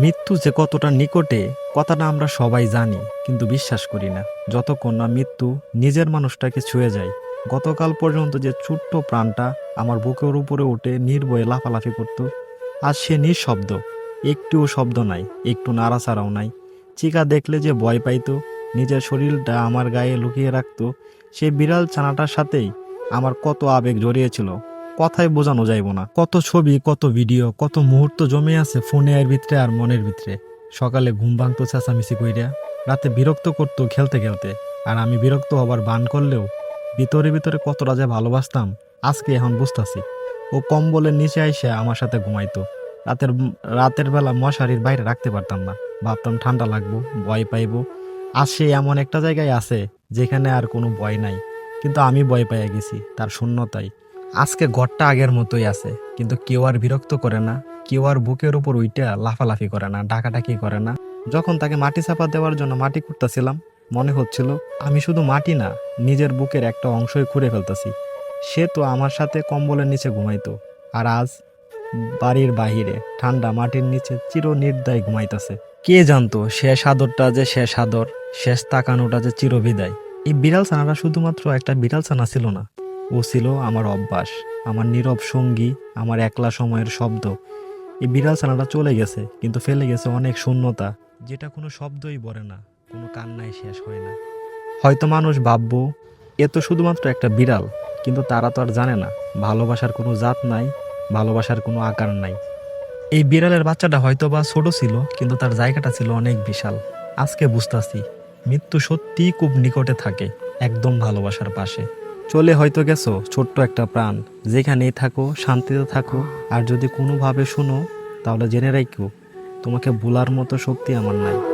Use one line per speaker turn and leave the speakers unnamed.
মৃত্যু যে কতটা নিকটে, কথাটা আমরা সবাই জানি, কিন্তু বিশ্বাস করি না। যতক্ষণ না মৃত্যু নিজের মানুষটাকে ছুঁয়ে যায়, গতকাল পর্যন্ত যে ছোট্ট প্রাণটা আমার বুকের উপরে উঠে নির্ভয়ে লাফালাফি করত, আজ সে নিঃশব্দ। একটুও শব্দ নাই, একটু নাড়াচাড়াও নাই। চিকা দেখলে যে ভয় পাইতো, নিজের শরীরটা আমার গায়ে লুকিয়ে রাখত সেই বিড়াল ছানাটার সাথেই আমার কত আবেগ জড়িয়েছিল কথায় বোঝানো যাইব না। কত ছবি, কত ভিডিও, কত মুহূর্ত জমে আছে ফোনে এর ভিতরে আর মনের ভিতরে। সকালে ঘুম ভাঙতো চেঁচামেচি কইরা, রাতে বিরক্ত করতো খেলতে খেলতে। আর আমি বিরক্ত হবার বান করলেও, ভিতরে ভিতরে কতটা যে ভালোবাসতাম, আজকে এখন বুঝতাছি। ও কম্বলের নিচে আইসে আমার সাথে ঘুমাইতো। রাতের রাতের বেলা মশারির বাইরে রাখতে পারতাম না। ভাবতাম ঠান্ডা লাগবো, ভয় পাইবো। আর সে এমন একটা জায়গায় আছে, যেখানে আর কোনো ভয় নাই। কিন্তু আমি ভয় পাইয়া গেছি, তার শূন্যতায় আজকে ঘরটা আগের মতোই আছে, কিন্তু কেউ আর বিরক্ত করে না, কেউ আর বুকের উপর উইটা লাফালাফি করে না, ডাকাডাকি করে না। যখন তাকে মাটি চাপা দেওয়ার জন্য মাটি করতেছিলাম মনে হচ্ছিল, আমি শুধু মাটি না, নিজের বুকের একটা অংশই খুঁড়ে ফেলতেছি। সে তো আমার সাথে কম্বলের নিচে ঘুমাইতো, আর আজ বাড়ির বাহিরে ঠান্ডা মাটির নিচে চির নির্দায় ঘুমাইতেছে। কে জানতো শেষ আদরটা যে শেষ আদর শেষ তাকানোটা যে চিরবিদায়। এই বিড়াল ছানাটা শুধুমাত্র একটা বিড়াল ছানা ছিল না ও ছিল আমার অভ্যাস, আমার নীরব সঙ্গী, আমার একলা সময়ের শব্দ। এই বিড়াল ছানাটা চলে গেছে, কিন্তু ফেলে গেছে অনেক শূন্যতা, যেটা কোনো শব্দই বলে না, কোনো কান্নায় শেষ হয় না। হয়তো মানুষ ভাববো, এ তো শুধুমাত্র একটা বিড়াল, কিন্তু তারা তো আর জানে না, ভালোবাসার কোনো জাত নাই, ভালোবাসার কোনো আকার নাই। এই বিড়ালের বাচ্চাটা হয়তো বা ছোট ছিল, কিন্তু তার জায়গাটা ছিল অনেক বিশাল। আজকে বুঝতাছি, মৃত্যু সত্যিই খুব নিকটে থাকে, একদম ভালোবাসার পাশে। চলে হয়তো গেছো, ছোট্ট একটা প্রাণ। যেখানেই থাকো, শান্তিতে থাকো, আর যদি কোনোভাবে শুনো, তাহলে জেনে রাখো, তোমাকে ভোলার মতো শক্তি আমার নাই।